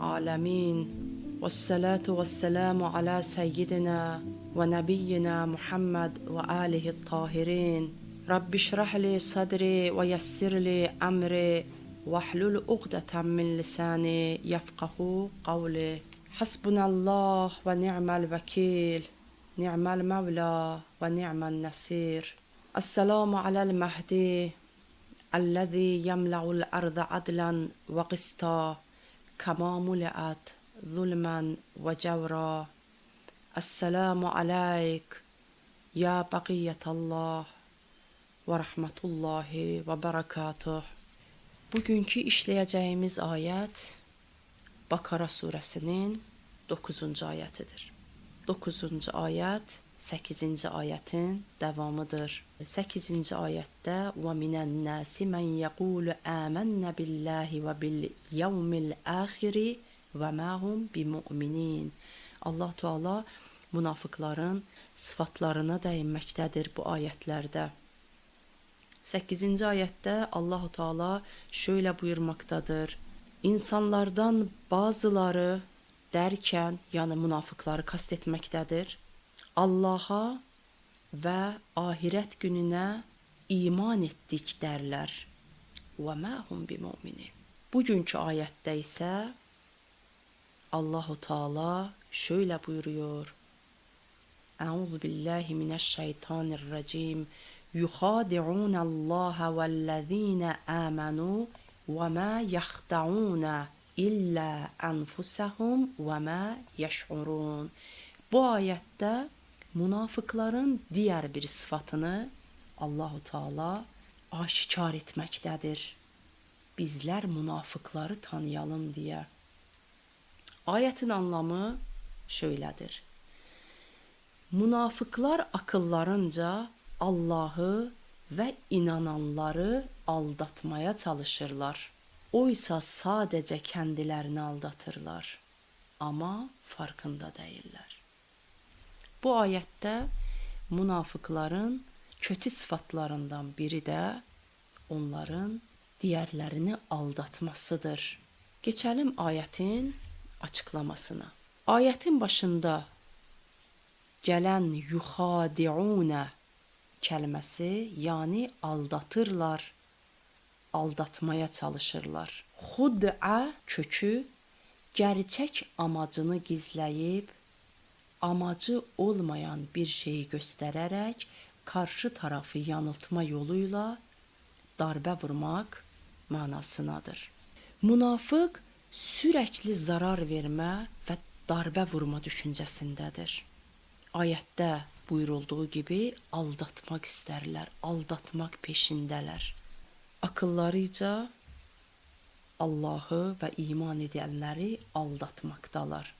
العالمين. والصلاة والسلام على سيدنا ونبينا محمد وآله الطاهرين. رب اشرح لي صدري ويسر لي أمري واحلل عقدة من لساني يفقه قولي. حسبنا الله ونعم الوكيل. نعم المولى ونعم النصير. السلام على المهدي الذي يملأ الأرض عدلا وقسطا. كما ملأت ظلما وجورا السلام عليك يا بقية الله ورحمة الله وبركاته Bugünkü işləyəcəyimiz ayət Bakara surəsinin 9-cu ayətidir. 9-cu ayət 8-ci ayətin davamıdır. 8-ci ayətdə və minən nasi men yəqulu amannə billahi və bil yevmil axiri və ma hum bimu'minin. Allah Teala münafıqların sıfatlarına dəyinməkdədir bu ayətlərdə. 8-ci ayətdə Allahu Teala şöyle buyurmaktadır. İnsanlardan bazıları derken yani münafıkları kastetmektedir. Allaha və ahirət gününə iman etdik dərlər. Və məhum bimuminin. Bugünkü ayətdə isə Allahu Taala şöylə buyuruyor: Əuzu billahi minəşşeytanirracim. Yuxadi'un Allaha vellezina amanu və ma yaxtauna illə anfusahum və ma yəş'urun. Bu ayətdə münafıkların diğer bir sıfatını Allahu Teala aşikar etmektedir. Bizler münafıkları tanıyalım diye. Ayetin anlamı şöyledir. Münafıklar akıllarınca Allah'ı ve inananları aldatmaya çalışırlar. Oysa sadece kendilerini aldatırlar. Ama farkında değiller. Bu ayette münafıkların kötü sıfatlarından biri de onların diğerlerini aldatmasıdır. Geçelim ayetin açıklamasına. Ayetin başında gelen yuhadi'une kelimesi yani aldatırlar, aldatmaya çalışırlar. Hud'a kökü gerçek amacını gizleyip amacı olmayan bir şeyi göstererek karşı tarafı yanıltma yoluyla darbe vurmak manasınadır. Münafık sürekli zarar verme ve darbe vurma düşüncesindedir. Ayette buyurulduğu gibi aldatmak isterler, aldatmak peşindeler. Akıllarıca Allah'ı ve iman edenleri aldatmaktalar.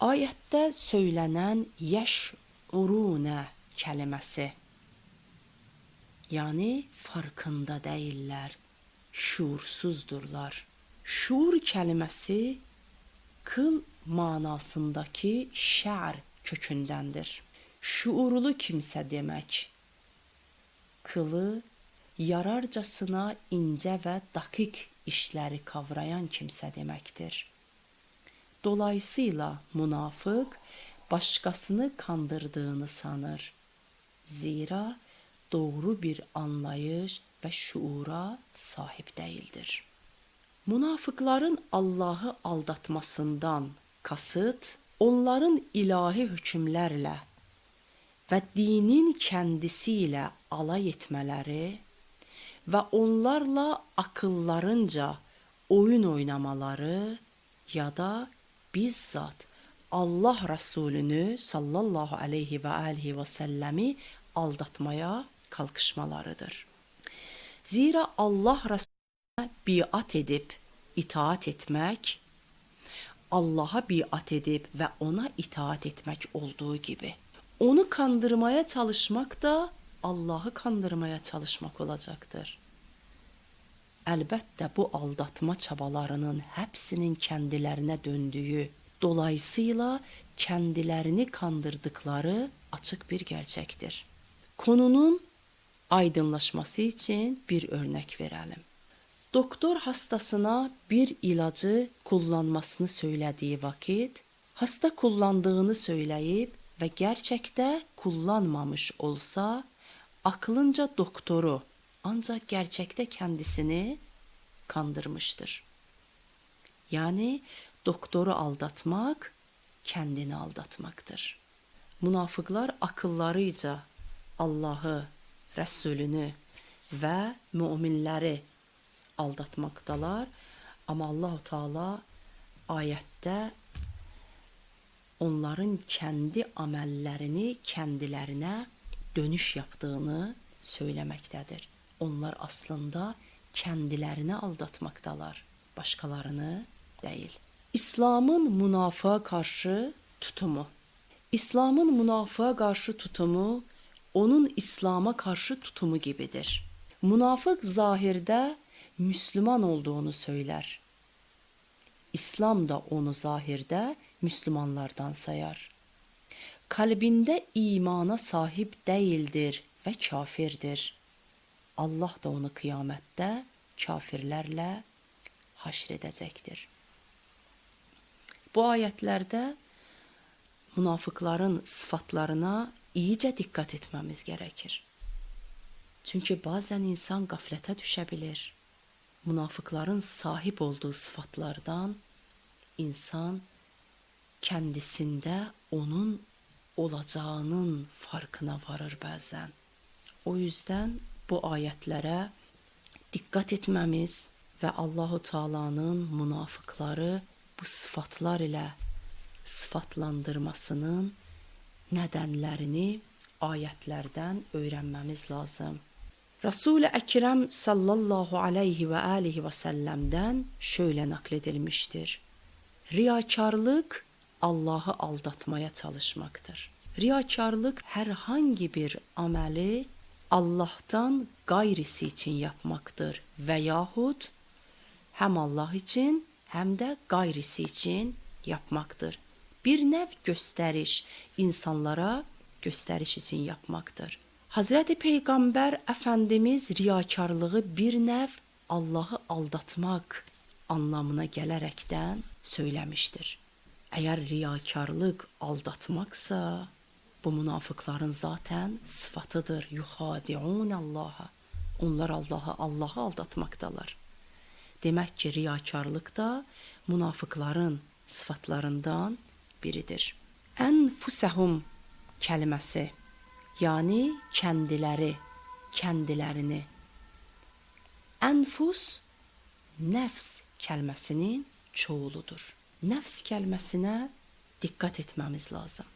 Ayette söylenen yeş'urune kelimesi yani farkında değiller, şuursuzdurlar. Şuur kelimesi kıl manasındaki şer kökündendir şuurlu kimse demek. Kılı yararcasına ince ve dakik işleri kavrayan kimse demektir. Dolayısıyla münafık başkasını kandırdığını sanır. Zira doğru bir anlayış ve şuura sahip değildir. Münafıkların Allah'ı aldatmasından kasıt onların ilahi hükümlerle ve dinin kendisiyle alay etmeleri ve onlarla akıllarınca oyun oynamaları ya da bizzat Allah Resulünü sallallahu aleyhi ve aleyhi ve sellemi aldatmaya kalkışmalarıdır. Zira Allah Resulüne biat edip itaat etmek, Allah'a biat edip ve ona itaat etmek olduğu gibi onu kandırmaya çalışmak da Allah'ı kandırmaya çalışmak olacaktır. Elbette bu aldatma çabalarının hepsinin kendilerine döndüğü, dolayısıyla kendilerini kandırdıkları açık bir gerçektir. Konunun aydınlaşması için bir örnek verelim. Doktor hastasına bir ilacı kullanmasını söylediği vakit hasta kullandığını söyleyip ve gerçekte kullanmamış olsa aklınca doktoru ancak gerçekte kendisini kandırmıştır. Yani doktoru aldatmak kendini aldatmaktır. Münafıklar akıllarıca Allah'ı, Resulünü ve müminleri aldatmaktalar. Ama Allahu Teala ayette onların kendi amellerini kendilerine dönüş yaptığını söylemektedir. Onlar aslında kendilerini aldatmaktalar, başkalarını değil. İslam'ın münafığa karşı tutumu. İslam'ın münafığa karşı tutumu onun İslam'a karşı tutumu gibidir. Münafık zahirde Müslüman olduğunu söyler. İslam da onu zahirde Müslümanlardan sayar. Kalbinde imana sahip değildir ve kafirdir. Allah da onu kıyamette kafirlerle haşredecektir. Bu ayetlerde münafıkların sıfatlarına iyice dikkat etmemiz gerekir. Çünkü bazen insan gaflete düşebilir. Münafıkların sahip olduğu sıfatlardan insan kendisinde onun olacağının farkına varır bazen. O yüzden bu ayetlere dikkat etmemiz ve Allahu Teala'nın münafıkları bu sıfatlar ile sıfatlandırmasının nedenlerini ayetlerden öğrenmemiz lazım. Resul-i Ekrem sallallahu aleyhi ve aleyhi ve sellem'den şöyle nakledilmiştir. Riyakarlık Allah'ı aldatmaya çalışmaktır. Riyakarlık herhangi bir ameli Allah'tan gayrisi için yapmaktır veyahut hem Allah için hem de gayrisi için yapmaktır. Bir nev gösteriş insanlara gösteriş için yapmaktır. Hazreti Peygamber Efendimiz riyakarlığı bir nev Allah'ı aldatmak anlamına gelerekten söylemiştir. Eğer riyakarlık aldatmaksa bu münafıkların zaten sıfatıdır. Yuhadi'un Allah'a. Onlar Allah'ı Allah'ı aldatmaktalar. Demek ki riyakarlık da münafıkların sıfatlarından biridir. Enfusehum kelimesi yani kendileri, kendilerini. Enfus nefs kelimesinin çoğuludur. Nefs kelimesine dikkat etmemiz lazım.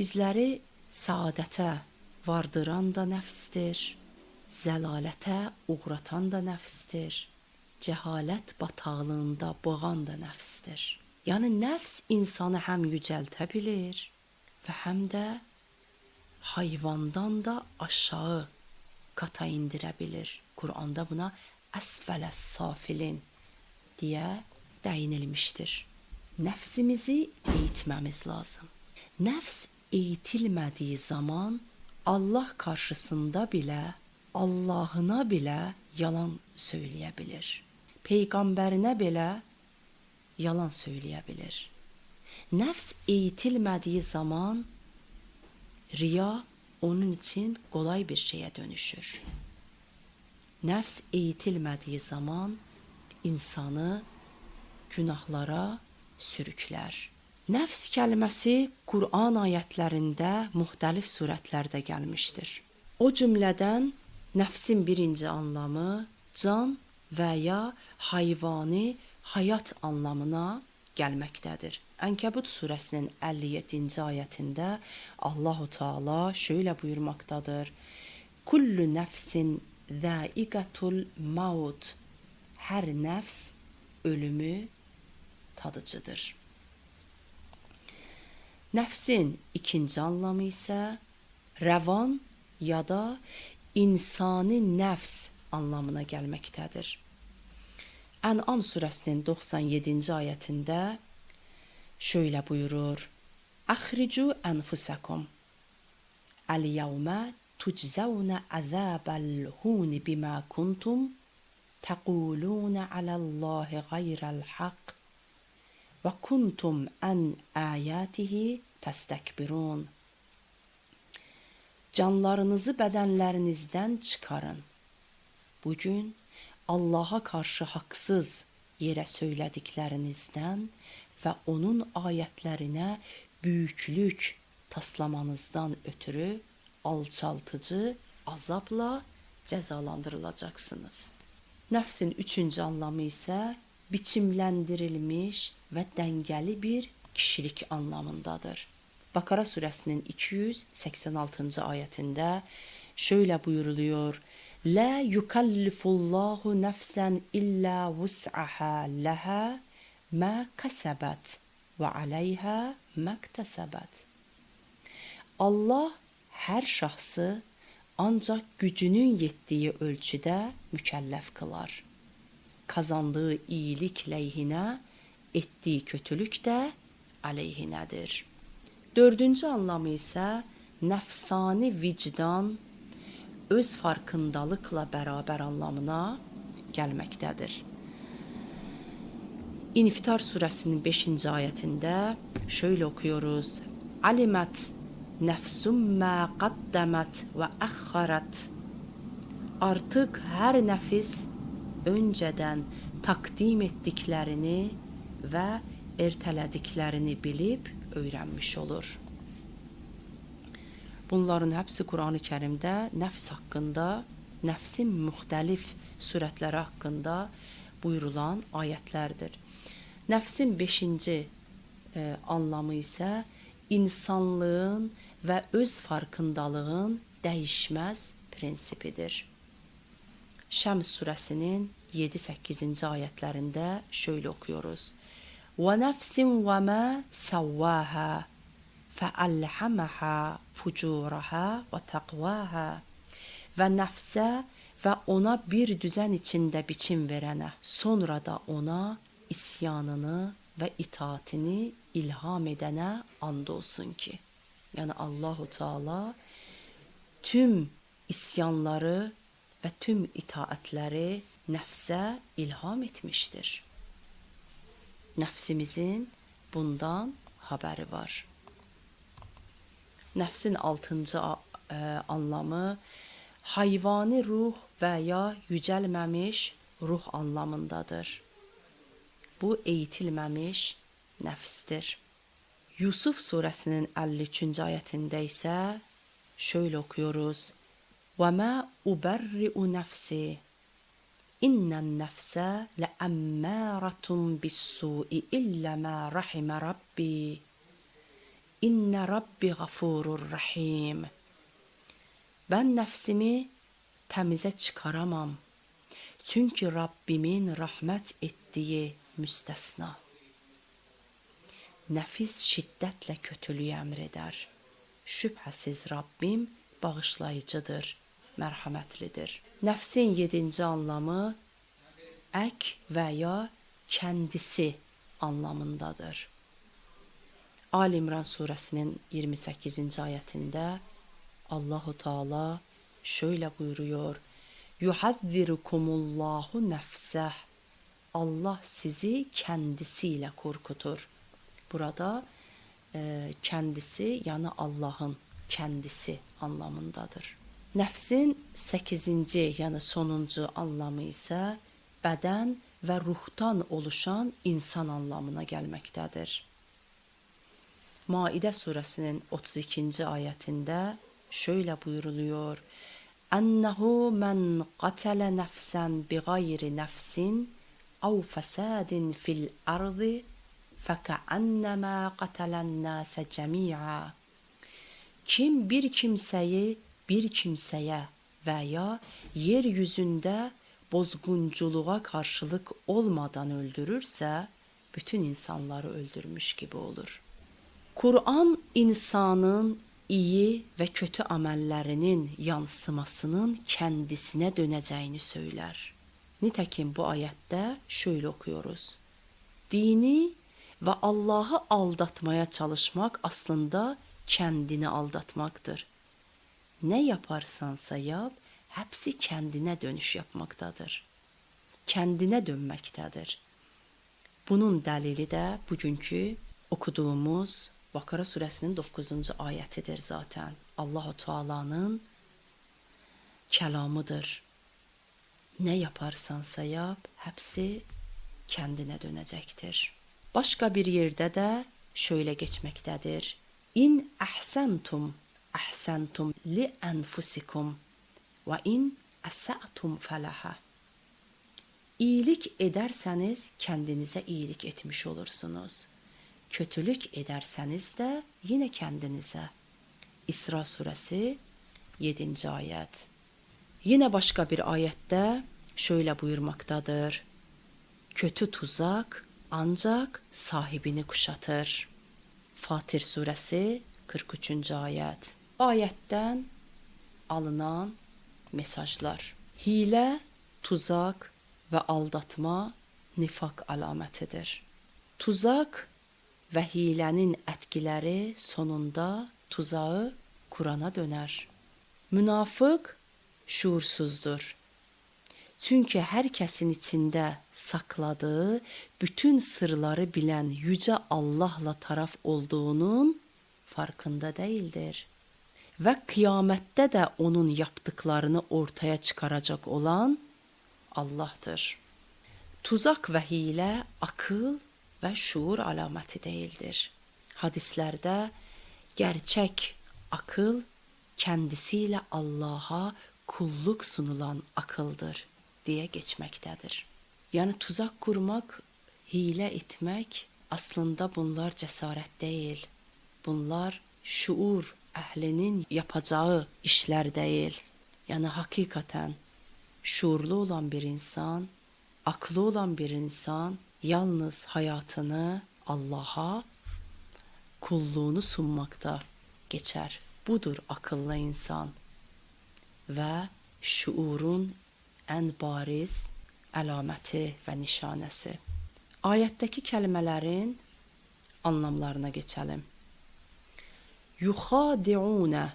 Bizləri saadətə vardıran da nəfsdir, zəlalətə uğratan da nəfsdir, cəhalət bataqlığında boğan da nəfsdir. Yəni nəfs insanı həm yücəltə bilir və həm də hayvandan da aşağı kata indirə bilir. Quranda buna əsfələ safilin deyə dəyinilmişdir. Nəfsimizi eğitməmiz lazım. Nəfs eğitilmədiyi zaman Allah karşısında belə Allahına belə yalan söyləyə bilər. Peyğəmbərinə belə yalan söyləyə bilər. Nəfs eğitilmədiyi zaman riya onun için kolay bir şeye dönüşür. Nefs eğitilmediği zaman insanı günahlara sürükler. Nəfs kəlməsi Qur'an ayətlərində müxtəlif surətlərdə gəlmişdir. O cümlədən nəfsin birinci anlamı can və ya hayvani həyat anlamına gəlməkdədir. Ənkəbut surəsinin 57-ci ayətində Allahu Teala şöyle buyurmaktadır. Kullu nəfsin zaiqatul maut. Hər nəfs ölümü tadıcıdır. Nəfsin ikinci anlamı isə rəvan ya da insani nəfs anlamına gəlməkdədir. Ən'am surəsinin 97-ci ayətində şöyle buyurur: "Əxricu enfusakum. El-yevme tuczavna azabel hun bima kuntum tequlun alallahi gayrel ve kuntum en ayatihi testekbirun. Canlarınızı bedenlerinizden çıkarın. Bugün Allah'a karşı haksız yere söylediklerinizden ve onun ayetlerine büyüklük taslamanızdan ötürü alçaltıcı azapla cezalandırılacaksınız. Nefsin üçüncü anlamı ise biçimlendirilmiş ve dengeli bir kişilik anlamındadır. Bakara suresinin 286. ayetinde şöyle buyuruluyor. La yukallifullahu nefsen illa vus'aha leha ma kasabat ve aleyha maktasabet. Allah her şahsı ancak gücünün yettiği ölçüde mükellef kılar. Kazandığı iyilik lehine, ettiği kötülük de aleyhinedir. Dördüncü anlamı ise nefsani vicdan, öz farkındalıkla beraber anlamına gelmektedir. İnfitar suresinin 5. ayetinde şöyle okuyoruz. Alimet nefsum ma qaddemet ve akharat. Artık her nefis önceden takdim ettiklerini ve ertelediklerini bilip öğrenmiş olur. Bunların hepsi Kur'an-ı Kerim'de nefs hakkında, nefsin muhtelif suretleri hakkında buyurulan ayetlerdir. Nefsin beşinci e, anlamı ise insanlığın ve öz farkındalığın değişmez prinsipidir. Şems suresinin 7-8. ayetlerinde şöyle okuyoruz. وَنَفْسٍ وَمَا سَوَّاهَا فَأَلْحَمَهَا فُجُورَهَا وَتَقْوَاهَا Ve nefse ve ona bir düzen içinde biçim verene, sonra da ona isyanını ve itaatini ilham edene andolsun ki. Yani Allahu Teala tüm isyanları ve tüm itaatleri nefse ilham etmiştir. Nefsimizin bundan haberi var. Nəfsin altıncı e, anlamı hayvani ruh və ya yücəlməmiş ruh anlamındadır. Bu eğitilməmiş nəfsdir. Yusuf surəsinin 53-cü ayətində isə şöylə oxuyuruz: وَمَا أُبَرِّئُ نَفْسِي اِنَّ النَّفْسَ لَأَمَّارَةٌ بِالسُّوءِ إِلَّا مَا رَحِمَ رَبِّي İnne Rabbi gafurur rahim. Ben nefsimi temize çıkaramam. Çünkü Rabbimin rahmet ettiği müstesna. Nefis şiddetle kötülüğü emreder. Şüphesiz Rabbim bağışlayıcıdır, merhametlidir. Nefsin yedinci anlamı ek veya kendisi anlamındadır. Ali İmran suresinin 28. ayetinde Allahu Teala şöyle buyuruyor. Yuhazzirukumullahu nefseh. Allah sizi kendisiyle korkutur. Burada e, kendisi yani Allah'ın kendisi anlamındadır. Nefsin 8. yani sonuncu anlamı ise beden ve ruhtan oluşan insan anlamına gelmektedir. Maide suresinin 32. ayetinde şöyle buyuruluyor. Ennehu men qatele nefsen bi gayri nefsin ev fesadin fil ardı feka'ennema qatelen nase cemi'a. Kim bir kimseyi bir kimseye veya yeryüzünde bozgunculuğa karşılık olmadan öldürürse bütün insanları öldürmüş gibi olur.'' Kur'an insanın iyi ve kötü amellerinin yansımasının kendisine döneceğini söyler. Nitekim bu ayette şöyle okuyoruz. Dini ve Allah'ı aldatmaya çalışmak aslında kendini aldatmaktır. Ne yaparsansa yap, hepsi kendine dönüş yapmaktadır. kəndinə dönməkdədir. Bunun dəlili də bugünkü oxuduğumuz Bakara surəsinin 9-cu ayətidir zaten. Allahu Teala'nın kəlamıdır. Nə yaparsansa yap, hepsi kəndinə dönəcəkdir. Başqa bir yerdə də şöyle geçmektedir. İn ahsantum ahsantum li enfusikum ve in asatum falaha. İyilik ederseniz kendinize iyilik etmiş olursunuz. Kötülük ederseniz de yine kendinize. İsra suresi 7. ayet. Yine başka bir ayette şöyle buyurmaktadır. Kötü tuzak ancak sahibini kuşatır. Fatir suresi 43. ayet. Ayetten alınan mesajlar. Hile, tuzak ve aldatma nifak alametidir. Tuzak ve hilenin etkileri sonunda tuzağı Kur'an'a döner. Münafık şuursuzdur. Çünkü herkesin içinde sakladığı bütün sırları bilen yüce Allah'la taraf olduğunun farkında değildir. Ve kıyamette de onun yaptıklarını ortaya çıkaracak olan Allah'tır. Tuzak ve hile akıl ve şuur alameti değildir. Hadislerde gerçek akıl kendisiyle Allah'a kulluk sunulan akıldır diye geçmektedir. Yani tuzak kurmak, hile etmek aslında bunlar cesaret değil. Bunlar şuur ehlinin yapacağı işler değil. Yani hakikaten şuurlu olan bir insan, aklı olan bir insan yalnız hayatını Allah'a kulluğunu sunmakta geçer. Budur akıllı insan ve şuurun en bariz əlaməti və nişanəsi. Ayətdəki kəlmələrin anlamlarına geçelim. Yuxadi'unə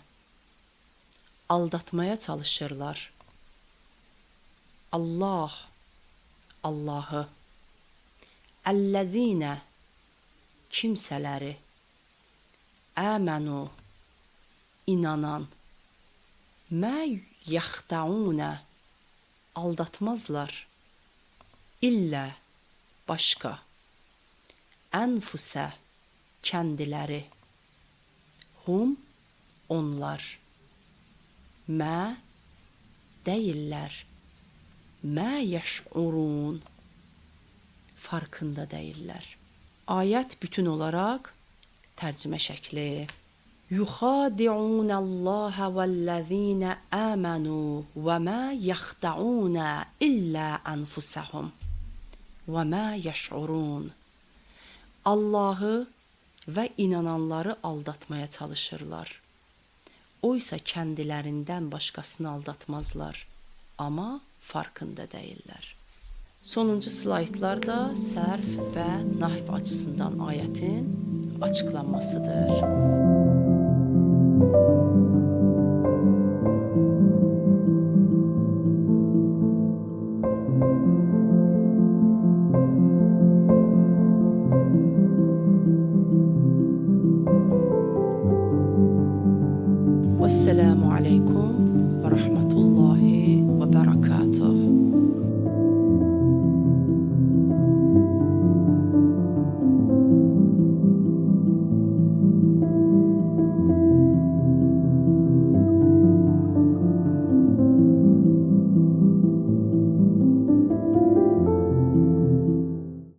aldatmaya çalışırlar. Allah Allahı Əllezine kimsələri Əmənu inanan Mə yaxtaunə aldatmazlar. İlla başka. Enfuse kendileri. Hum onlar. Mə deyillər. Mə yəşurun farkında deyillər. Ayət bütün olaraq tərcümə şəkli. Yuxadi'unallaha vellezina amanu və ma yaxta'una illa anfusahum və ma yəşurun. Allahı və inananları aldatmaya çalışırlar. O isə kəndilərindən başqasını aldatmazlar, amma farkında deyillər. Sonuncu slaytlarda sərf və nahv açısından ayətin açıqlanmasıdır. Müzik